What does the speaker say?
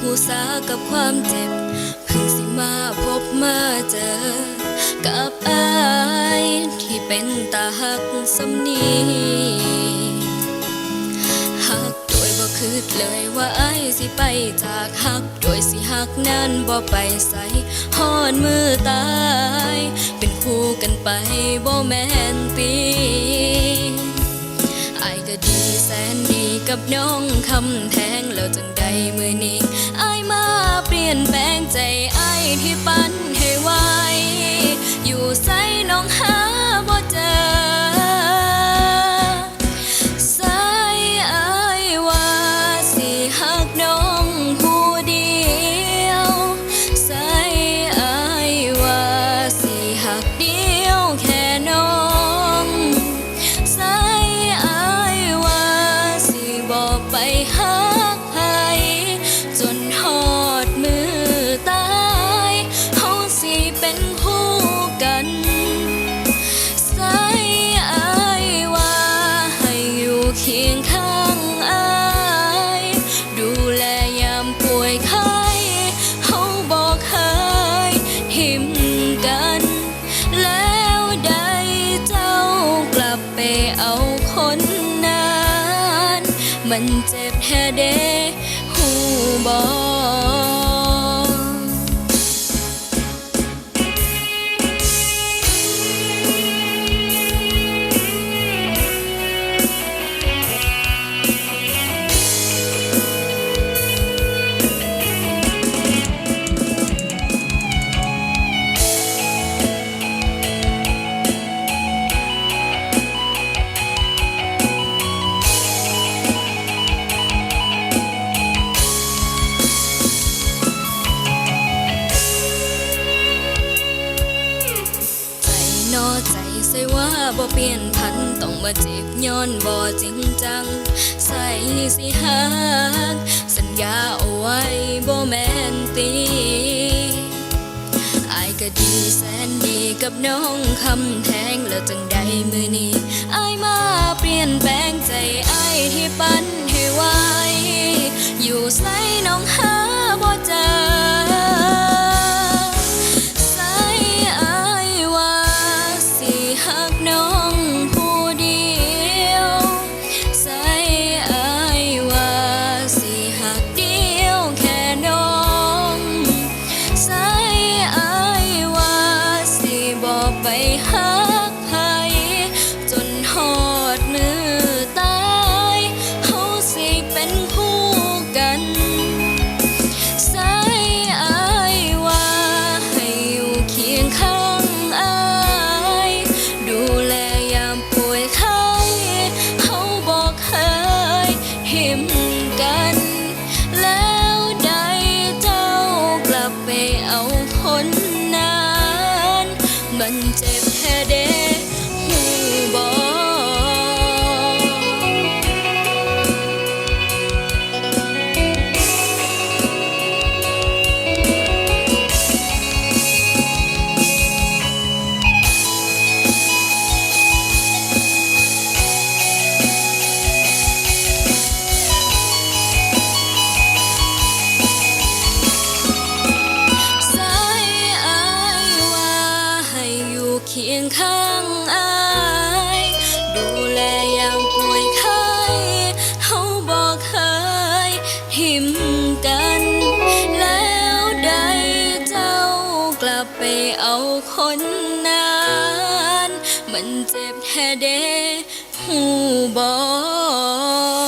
หูสากับความเจ็บเพิ่งสิมาพบมาเจอ กับอายที่เป็นตาหักสำนีหักโดยบ่คิดเลยว่าอายสิไปจากหัก โดยสิหักนั้นบ่ไปใส่ฮอดมือตาย เป็นคู่กันไปบ่แม่นตี ก็ดีแสนดีกับน้องคำแทงแล้วจังใดมือนี้อายมาเปลี่ยนแปลงใจอายที่ปั้นให้ว่า ทิมกัน แล้วได้เจ้ากลับไปเอาคนนั้นมันเจ็บแท้เดหูบอก ใจใส่ว่าบ่เปลี่ยนพันต้องมาเจ็บย้อนบ่จริงจัง ใส่สิหักสัญญาเอาไว้บ่แม่นตีอายก็ดีแสนดีกับน้องคำแทงแล้วจังใดมือนี้อายมาเปลี่ยนแปลงใจอายที่ปั้นให้ไวอยู่ใส่น้องหา ให้ เคียงข้างอาย ดูแลยามป่วยไข้เฮาบอกเคยหิมกัน แล้วได้เจ้ากลับไปเอาคนนั้นมันเจ็บแท้เดหูบอก